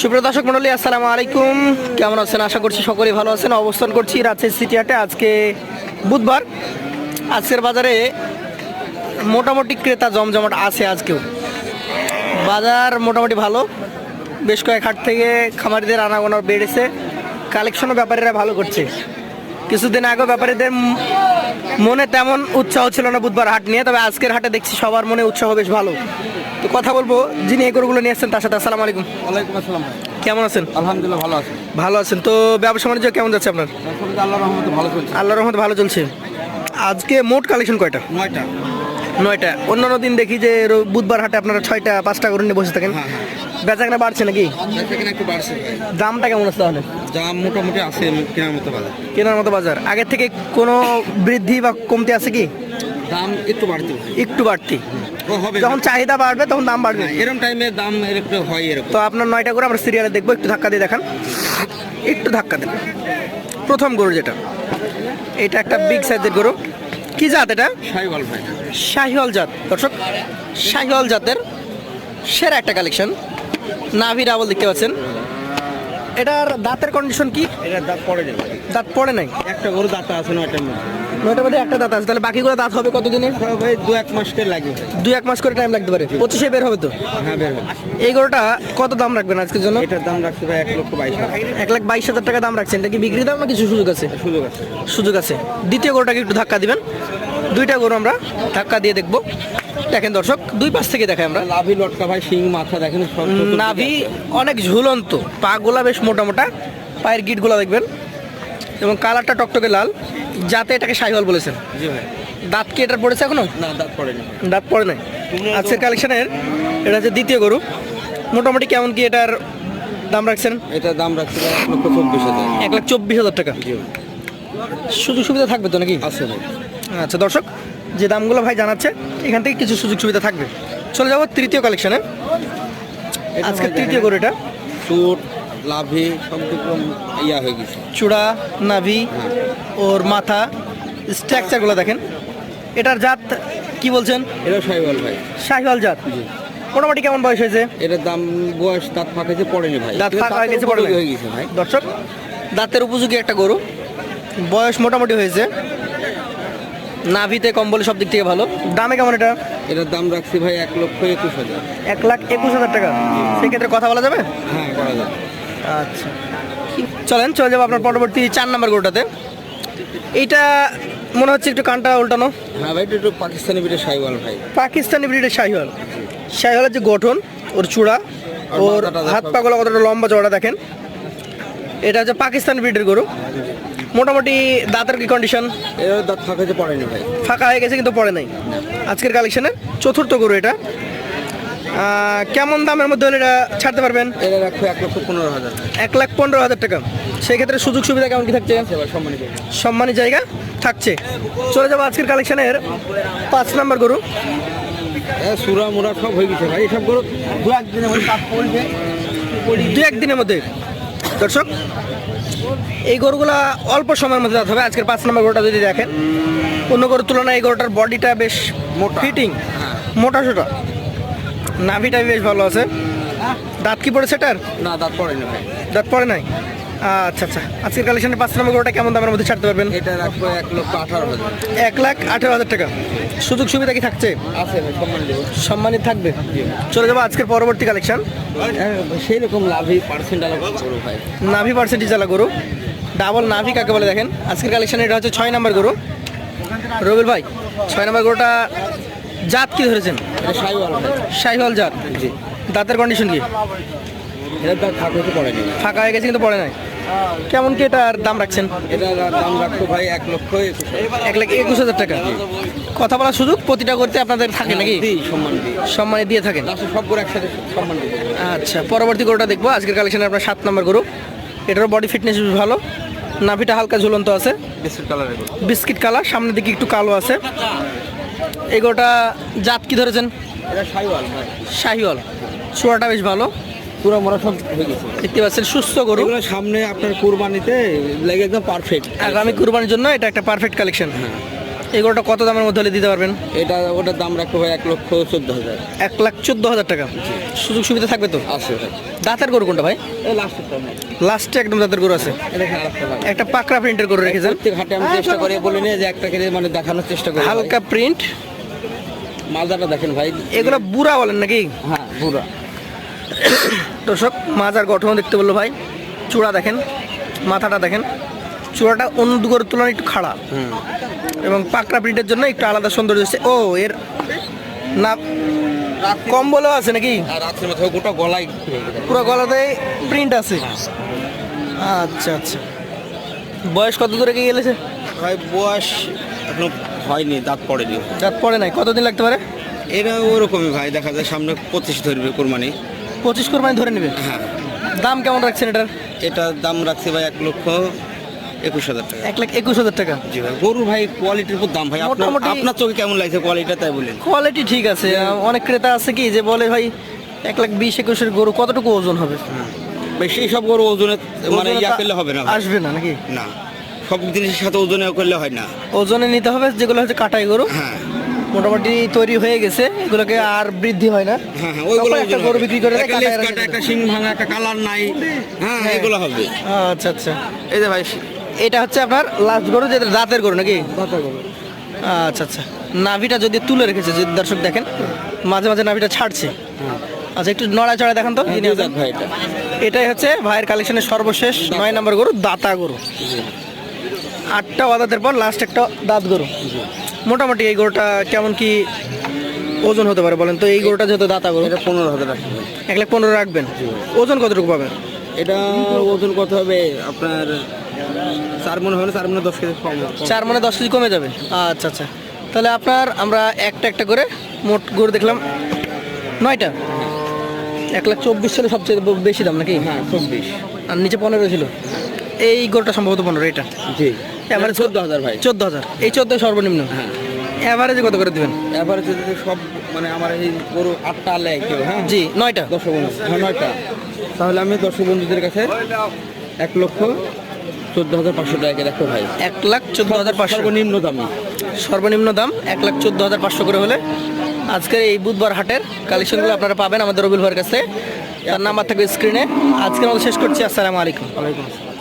সুপ্রিয় দর্শক মন্ডলী আসসালামু আলাইকুম। কেমন আছেন? আশা করছি সকলেই ভালো আছেন। অবস্থান করছি রাজশাহী সিটি হাটে। আজকে বুধবার। আজকের বাজারে মোটামুটি ক্রেতা জমজমাট আছে আজকেও। বাজার মোটামুটি ভালো। বেশ কয়েক হাট থেকে খামারিদের আনাগোনা বেড়েছে। কালেকশনও ব্যাপারীরা ভালো করছে। কিছুদিন আগে ব্যাপারীদের মনে তেমন উৎসাহ ছিল না বুধবার হাট নিয়ে তবে আজকের হাটে দেখছি সবার মনে উৎসাহ বেশ ভালো। তো কথা বলব যিনি এই গরুগুলো নিয়ে আসছেন তার সাথে আসসালামু আলাইকুম। ওয়ালাইকুম আসসালাম কেমন আছেন? আলহামদুলিল্লাহ ভালো আছেন ভালো আছেন। তো ব্যবসা বাণিজ্য কেমন যাচ্ছে আপনার? আসলে আল্লাহ রহমতে ভালো চলছে। আল্লাহর রহমত ভালো চলছে। আজকে মোট কালেকশন কয়টা? নয়টা। নয়টা। অন্যান্য দিন দেখি যে বুধবার হাটে আপনারা ছয়টা পাঁচটা করে নিয়ে বসে থাকেন। হ্যাঁ, বেচা কেনা বাড়ছে নাকি? দামটা কেমন আছে তাহলে? দাম মোটামুটি আছে কেনার মতো বাজার। কেনার মতো বাজার। আগের থেকে কোনো বৃদ্ধি বা কমতি আছে কি? দাম একটু বাড়তে একটু বাড়তি। ও হবে যখন চাহিদা বাড়বে তখন দাম বাড়বে। হ্যাঁ, এরকম টাইমে দাম একটু হয় এরকম। তো আপনার নয়টা করে আমরা সিরিয়ালে দেখব একটু ধাক্কা দিয়ে দেখান। একটু ধাক্কা দেন। প্রথম গরু যেটা এটা একটা বিগ সাইজের গরু। কি জাত এটা? ভাই। শাহিওয়াল জাত। দর্শক শাহিওয়াল জাতের সেরা একটা কালেকশন নাভি রাবল দেখতে পাচ্ছেন। এটার দাঁতের কন্ডিশন কি? এটা দাঁত পড়ে যাবে দাঁত পড়ে নাই? একটা গরু দাঁত আছে নয়টার মধ্যে নয়টার মধ্যে একটা দাঁত আছে। তাহলে বাকিগুলো দাঁত হবে কতদিনে ভাই দু এক মাস করে লাগবে দুই এক মাস করে টাইম লাগতে পারে। পঁচিশে বের হবে তো? হ্যাঁ বের হবে। এই গরুটা কত দাম রাখবেন আজকের জন্য? এটার দাম রাখছে ভাই এক লক্ষ বাইশ এক লাখ বাইশ হাজার টাকা দাম রাখছেন। এটা কি বিক্রি দাম না কিছু সুযোগ আছে? সুযোগ আছে। সুযোগ আছে। দ্বিতীয় গরুটাকে একটু ধাক্কা দিবেন। দুইটা গরু আমরা ধাক্কা দিয়ে দেখব। দেখেন দর্শক দুই পাশ থেকে দেখাই আমরা। লাভি লটকা ভাই শিং মাথা দেখেন নাভি অনেক ঝুলন্ত। পাগুলা বেশ মোটা মোটা। পায়ের গিটগুলা দেখবেন। এবং কালারটা টকটকে লাল। যাতে এটাকে সাইহল বলেছেন। জি ভাই। দাঁত কি এটার পড়েছে এখনও? না দাঁত পড়েনি। দাঁত পড়ে নাই। আজকের কালেকশনের এটা হচ্ছে দ্বিতীয় গরু। মোটামুটি কেমন কি এটার দাম রাখছেন? এটার দাম রাখছে এক লক্ষ চব্বিশ হাজার। এক লাখ চব্বিশ হাজার টাকা। সুযোগ সুবিধা থাকবে তো নাকি? আছে ভাই। আচ্ছা দর্শক যে দামগুলো ভাই জানাচ্ছে এখান থেকে কিছু সুযোগ সুবিধা থাকবে। চলে যাব তৃতীয় কালেকশনে। আজকে তৃতীয় গরু এটা। চুট লাভি সব ইয়া হয়ে গেছে। চূড়া নাভি ওর মাথা স্ট্রাকচারগুলো দেখেন। এটার জাত কি বলছেন? এটা সাইওয়াল ভাই। শাহিওয়াল জাত। মোটামুটি কেমন বয়স হয়েছে? এটার দাম বয়স দাঁত ফাঁকেছে পড়েনি ভাই। দাঁত ফাঁকা হয়ে গেছে, পড়েনি। হয়ে গেছে ভাই। দর্শক দাঁতের উপযোগী একটা গরু। বয়স মোটামুটি হয়েছে। নাভিতে কম্বলে সব দিক থেকে ভালো। দামে কেমন এটা? এটার দাম রাখছি ভাই এক লক্ষ একুশ হাজার। এক লাখ একুশ হাজার টাকা। সেক্ষেত্রে কথা বলা যাবে? হ্যাঁ করা যাবে। আচ্ছা। চলেন চলে যাব আপনার পরবর্তী চার নাম্বার গরুটাতে। এইটা মনে হচ্ছে একটু কানটা উল্টানো। হ্যাঁ ভাই একটু পাকিস্তানি বিটে সাইওয়াল ভাই। পাকিস্তানি ব্রিডের শাহিওয়াল। শাহিওয়ালের যে গঠন ওর চূড়া ওর হাত। পাগুলো কতটা লম্বা চড়া দেখেন। এটা হচ্ছে পাকিস্তানি ব্রিডের গরু। মোটামুটি দাঁতের কি কন্ডিশন দাঁত ফাঁকেছে পড়েনি ভাই। ফাঁকা হয়ে গেছে কিন্তু পড়ে নাই। আজকের কালেকশনের চতুর্থ গরু এটা। কেমন দামের মধ্যে হলে এটা ছাড়তে পারবেন? এটা রাখব এক লক্ষ পনেরো হাজার। এক লাখ পনেরো হাজার টাকা। সেক্ষেত্রে সুযোগ সুবিধা কেমন কি থাকছে? সম্মানী জায়গা। থাকছে। চলে যাব আজকের কালেকশনের পাঁচ নাম্বার গরু। সুরা মুরা সব হয়ে গেছে ভাই। এসব গরু দু একদিনের মধ্যে কাজ পড়বে। দু একদিনের মধ্যে। দর্শক এই গরুগুলা অল্প সময়ের মধ্যে দাঁত হবে। আজকের পাঁচ নম্বর গরুটা যদি দেখেন অন্য গরুর তুলনায় এই গরুটার বডিটা বেশ মোটা। ফিটিং হ্যাঁ। মোটা সোটা। নাভিটা বেশ ভালো আছে। দাঁত কি পড়েছে এটার? না দাঁত পড়েনি ভাই। দাঁত পড়ে নাই? আচ্ছা আচ্ছা। আজকের কালেকশনের পাঁচ নম্বর গরুটা কেমন দামের মধ্যে ছাড়তে পারবেন? এটা রাখব এক লক্ষ আঠারো হাজার। এক লাখ আঠেরো হাজার টাকা। সুযোগ সুবিধা কি থাকছে? আছে সম্মানিত। থাকবে। চলে যাব আজকের পরবর্তী কালেকশন হ্যাঁ, সেই রকম লাভই পার্সেন্ট আলাদা গরু ভাই। নাভি পার্সেন্টেজ আলা গরু। ডাবল নাভি কাকে বলে দেখেন? আজকের কালেকশন এটা হচ্ছে ছয় নম্বর গরু। রবিল ভাই ছয় নম্বর গরুটা জাত কি ধরেছেন? শাহিওয়াল জাত। জি। দাঁতের কন্ডিশন কি? ফাঁকা হয়ে গেছে কিন্তু পড়ে নাই। কেমন কি এটার দাম রাখছেন? এটার দাম ভাই এক লক্ষ এক লাখ একুশ হাজার টাকা। কথা বলার সুযোগ প্রতিটা করতে আপনাদের থাকে নাকি? দিই সম্মান সম্মানে দিয়ে থাকেন। সব গরু একসাথে সম্মান আচ্ছা পরবর্তী গরুটা দেখব। আজকের কালেকশনে আপনার সাত নম্বর গরু। এটারও বডি ফিটনেস ভালো। নাভিটা হালকা ঝুলন্ত আছে। বিস্কুট বিস্কিট কালার সামনের দিকে একটু কালো আছে। এই গরুটা জাত কি ধরেছেন? শাহিওয়াল চূড়াটা বেশ ভালো। পুরো মরা সব হয়ে গেছে। দেখতে পাচ্ছেন সুস্থ গরু। সামনে আপনার কুরবানিতে লেগে একদম পারফেক্ট আগামী কুরবানির জন্য এটা একটা পারফেক্ট কালেকশন এই গরুটা কত দামের মধ্যে হলে দিতে পারবেন? এটা ওটার দাম রাখব ভাই এক লক্ষ চোদ্দ হাজার। এক লাখ চোদ্দ হাজার টাকা। সুযোগ সুবিধা থাকবে তো? আছে দাঁতের গরু কোনটা ভাই? লাস্টে একদম দাঁতের গরু আছে। একটা পাকড়া প্রিন্টের গরু রেখেছেন। হাটে আমি চেষ্টা করি বলে নিয়ে যে একটা কেটে মানে দেখানোর চেষ্টা করি। হালকা প্রিন্ট মালদাটা দেখেন ভাই। এগুলো বুড়া বলেন নাকি? হ্যাঁ পুরা দর্শক মাজার গঠন দেখতে বলল ভাই। চূড়া দেখেন মাথাটা দেখেন। চূড়াটা অন্য দু গরুর তুলনায় একটু খাড়া। এবং পাকড়া প্রিন্টের জন্য একটু আলাদা সৌন্দর্য এসেছে ও এর না কম্বলও আছে নাকি? আর গোটা গলায় পুরো গলাতে প্রিন্ট আছে। আচ্ছা আচ্ছা। বয়স কত দূরে গিয়ে গেলেছে? ভাই বয়স এখনও হয়নি দাঁত পড়েনি। দাঁত পড়ে নাই কতদিন লাগতে পারে? এটা ওরকমই ভাই দেখা যায় সামনে পঁচিশ ধরবে কোরবানি। পঁচিশ কোরবানি ধরে নেবে? হ্যাঁ। দাম কেমন রাখছেন এটার? এটার দাম রাখছে ভাই এক লক্ষ একুশ হাজার টাকা। এক লাখ একুশ হাজার টাকা? জি ভাই গরুর ভাই কোয়ালিটির উপর দাম ভাই। মোটামুটি- আপনার চোখে কেমন লাগছে কোয়ালিটিটা তাই বলেন। কোয়ালিটি ঠিক আছে। অনেক ক্রেতা আছে কি যে বলে ভাই এক লাখ বিশ একুশের গরু কতটুকু ওজন হবে? ভাই সেই সব গরু ওজনে মানে ইয়া করলে হবে না আসবে না নাকি? না। সব জিনিসের সাথে ওজনে করলে হয় না। ওজনে নিতে হবে যেগুলো হচ্ছে কাটাই গরু। হ্যাঁ। মোটামুটি তৈরি হয়ে গেছে এগুলোকে আর বৃদ্ধি হয় না। হ্যাঁ হ্যাঁ ওইগুলো একটা গরু বিক্রি করে একটা লেজ কাটা, একটা শিং ভাঙা একটা কালার নাই। হ্যাঁ হ্যাঁ। এগুলো হবে। আচ্ছা আচ্ছা। এই যে ভাই এটা হচ্ছে আপনার লাস্ট গরু যেটা দাঁতের গরু নাকি? আচ্ছা আচ্ছা। নাভিটা যদি তুলে রেখেছে যদি দর্শক দেখেন মাঝে মাঝে নাভিটা ছাড়ছে। আচ্ছা একটু নড়াচড়া দেখান তো। এটাই হচ্ছে ভাইয়ের কালেকশনের সর্বশেষ নয় নম্বর গরু দাতা গরু। আটটা অদাতের পর লাস্ট একটা দাঁত গরু। মোটামুটি এই গরুটা কেমন কি ওজন হতে পারে বলেন? তো এই গরুটা যেহেতু দাতা গরু এটা পনেরো হাজার এক লাখ পনেরো রাখবেন। ওজন কতটুকু পাবেন? এটা ওজন কত হবে? আপনার চার মনে হবে চার মনে দশ কেজি কম। চার মানে দশ কেজি কমে যাবে? আচ্ছা আচ্ছা। তাহলে আপনার আমরা একটা একটা করে মোট গরু দেখলাম। নয়টা? এক লাখ চব্বিশ ছিল সবচেয়ে বেশি দাম নাকি? হ্যাঁ চব্বিশ। আর নিচে পনেরো ছিল। এই গরুটা সম্ভবত পনেরো এটা? জি। এবারে চোদ্দ হাজার ভাই। চোদ্দ হাজার। এই চোদ্দ সর্বনিম্ন? হ্যাঁ। অ্যাভারেজে কত করে দেবেন? এবারে যদি সব মানে আমার এই গরু আটটা আলে কেউ হ্যাঁ? জি নয়টা। দশ বন্ধু হ্যাঁ নয়টা। তাহলে আমি দর্শক বন্ধুদের কাছে এক লক্ষ চোদ্দ হাজার পাঁচশো টাকা রাখো ভাই। এক লাখ চোদ্দ হাজার পাঁচশো। সর্বনিম্ন দামে। সর্বনিম্ন দাম এক লাখ চোদ্দ হাজার পাঁচশো করে হলে আজকের এই বুধবার হাটের কালেকশনগুলো আপনারা পাবেন আমাদের রবিল ভাইয়ের কাছে। তার নাম্বার থাকবে স্ক্রিনে আজকের মতো শেষ করছি আসসালামু আলাইকুম। ওয়ালাইকুম আসসালাম।